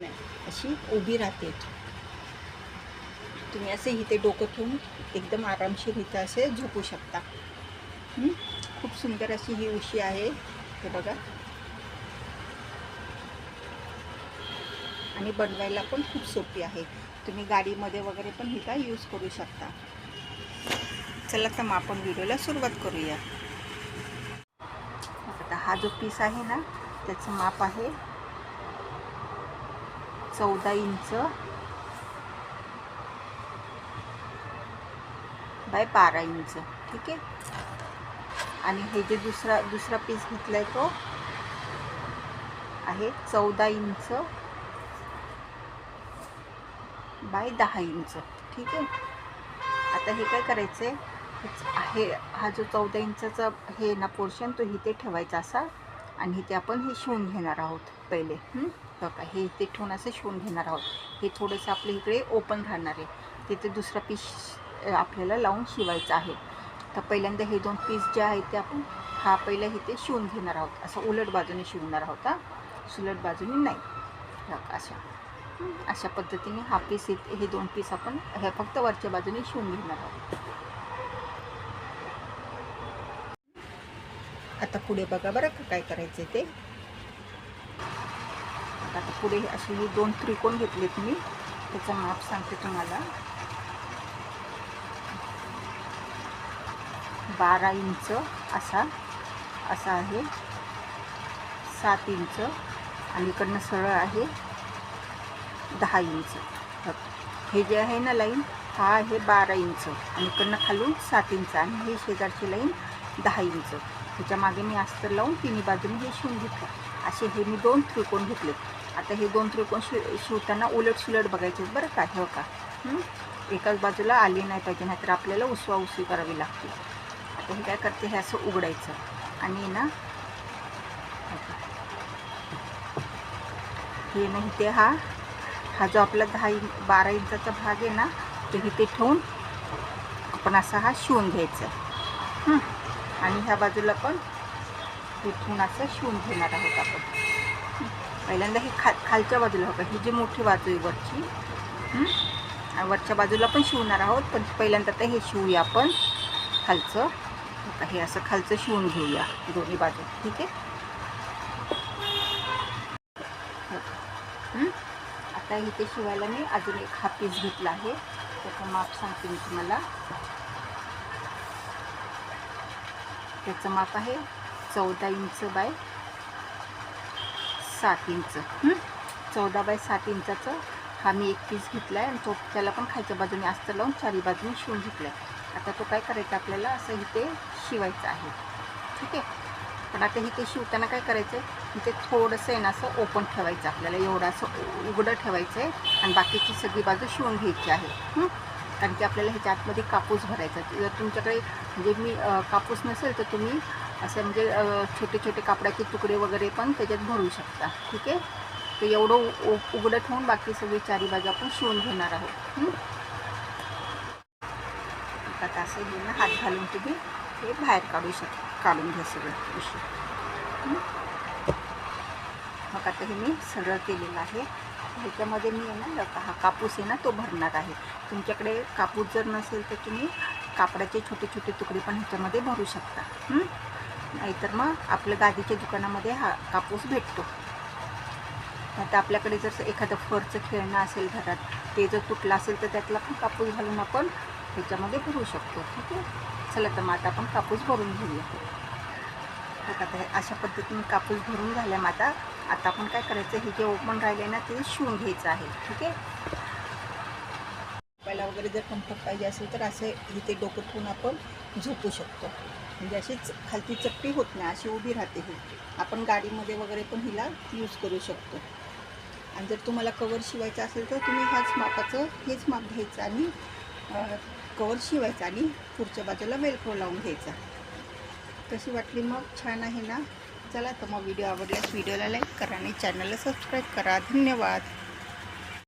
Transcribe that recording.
अशी उभी राहते तुम्ही असे इथे डोकं ठेवून एकदम आरामशीर इथं असे झोपू शकता. खूप सुंदर अशी ही उशी आहे. हे बघा. आणि बनवायला पण खूप सोपी आहे. तुम्ही गाडीमध्ये वगैरे पण हिला यूज करू शकता. चला तर मग आपण व्हिडिओला सुरुवात करूया. आता हा जो पीस आहे ना त्याचं माप आहे चौदा इंच. बाय बारा इंच. ठीक आहे? आणि हे जे दुसरा दुसरा पीस घेतलाय तो आहे चौदा इंच. बाय दहा इंच. ठीक आहे? आता हे काय करायचं आहे हा जो चौदा इंचाचा हे ना पोर्शन तो इथे ठेवायचा असा. आणि ते आपण हे शिवून घेणार आहोत पहिले बघा हे इथे ठेवून असं शिवून घेणार आहोत. हे थोडंसं आपल्या इकडे ओपन राहणार आहे. तिथे दुसरा पीस आपल्याला लावून शिवायचा आहे. तर पहिल्यांदा हे दोन पीस जे आहेत ते आपण हा पहिला इथे शिवून घेणार आहोत. असं उलट बाजूने शिवणार आहोत हा? सुलट बाजूने नाही. बघा अशा. अशा पद्धतीने हा पीस हे दोन पीस आपण हे फक्त वरच्या बाजूने शिवून घेणार आहोत. आता पुढे बघा बरं का काय करायचं ते. आता पुढे असे हे दोन त्रिकोण घेतलेत मी. त्याचं माप सांगते तुम्हाला. बारा इंच असा असा आहे. सात इंच आणि इकडनं सरळ आहे दहा इंच. हे जे आहे ना लाईन हा आहे बारा इंच आणि इकडनं खालून सात इंच आणि हे शेजारची लाईन दहा इंच. त्याच्यामागे मी अस्तर लावून तिन्ही बाजूने हे शिवून घेतलं. असे हे मी दोन त्रिकोण घेतले. आता हे दोन त्रिकोण शिव शिवताना उलट सुलट बघायचे बरं का हे का एकाच बाजूला आली नाही पाहिजे नाहीतर आपल्याला उसवा उसवी करावी लागते. आता हे काय करते? हे असं उघडायचं. आणि ना हे नाही ते ना इथे हा हा जो आपला दहा इंच बारा इंचाचा भाग आहे ना तो इथे ठेवून आपण असा हा शिवून घ्यायचा. आणि ह्या बाजूला पण इथून असं शिवून घेणार आहोत आपण. पहिल्यांदा हे खा खालच्या बाजूला होतं ही जी मोठी बाजू आहे वरची वरच्या बाजूला पण शिवणार आहोत पण पहिल्यांदा तर हे शिवूया आपण खालचं. हे असं खालचं शिवून घेऊया दोन्ही बाजू ठीक आहे? हो? आता इथे शिवायला मी अजून एक हा पीस घेतला आहे त्याचं माप सांगते मी तुम्हाला. त्याचं माप आहे. चौदा इंच बाय सात इंच. चौदा बाय सात इंचाचं हा मी एक पीस घेतला आहे आणि तो त्याला पण खायच्या बाजूने अस्तर लावून चारी बाजूने शिवून घेतला आहे आता तो काय करायचा आपल्याला? असं इथे शिवायचं आहे. ठीक आहे? पण आता इथे शिवताना काय करायचं आहे इथे थोडंसं आहे ना असं ओपन ठेवायचं आपल्याला. एवढं असं उघडं ठेवायचं आहे आणि बाकीची सगळी बाजू शिवून घ्यायची आहे. कारण की आपल्याला ह्याच्या आतमध्ये कापूस भरायचा जर तुमच्याकडे म्हणजे मी कापूस नसेल तर तुम्ही असं म्हणजे छोटे छोटे कापडाचे तुकडे वगैरे पण त्याच्यात भरू शकता. ठीक आहे? तर एवढं उ- उ- उघडं ठेवून बाकी सगळी चारी बाजू आपण शिवून घेणार आहोत. आता असं हे ना हात घालून तुम्ही हे बाहेर काढू शक काढून घ्या सगळं. मग आता हे मी सरळ केलेलं आहे. ह्याच्यामध्ये मी आहे ना का- हा कापूस आहे ना तो भरणार आहे. तुमच्याकडे कापूस जर नसेल तर तुम्ही कापडाचे छोटे छोटे तुकडे पण ह्याच्यामध्ये भरू शकता. नाहीतर मग आपल्या गादीच्या दुकानामध्ये हा कापूस भेटतो. आता आपल्याकडे जर एखादं फरचं खेळणं असेल घरात ते जर तुटलं असेल तर त्यातला पण कापूस घालून आपण ह्याच्यामध्ये भरू शकतो. ठीक आहे? चला तर मग आता आपण कापूस भरून घेऊया. बघा आहे. अशा पद्धतीने कापूस भरून झाल्या माता. आता आपण काय करायचं हे जे ओपन राहिले ना ते शिवून घ्यायचं आहे. ठीक आहे? झोपायला वगैरे जर कम्फर्ट पाहिजे असेल तर असे इथे डोकं ठेवून आपण झोपू शकतो. म्हणजे अशीच खालती चपटी होत नाही अशी उभी राहते ही. आपण गाडीमध्ये वगैरे पण हिला यूज करू शकतो. आणि जर तुम्हाला कवर शिवायचं असेल तर तुम्ही ह्याच मापाचं हेच माप घ्यायचं आणि कवर शिवायचं आणि पुढच्या बाजूला वेलक्रो लावून घ्यायचा. कशी वाटली? मग छान आहे ना? चला तर मग व्हिडिओ आवडल्यास व्हिडिओला लाईक करा आणि चॅनलला सबस्क्राईब करा. धन्यवाद.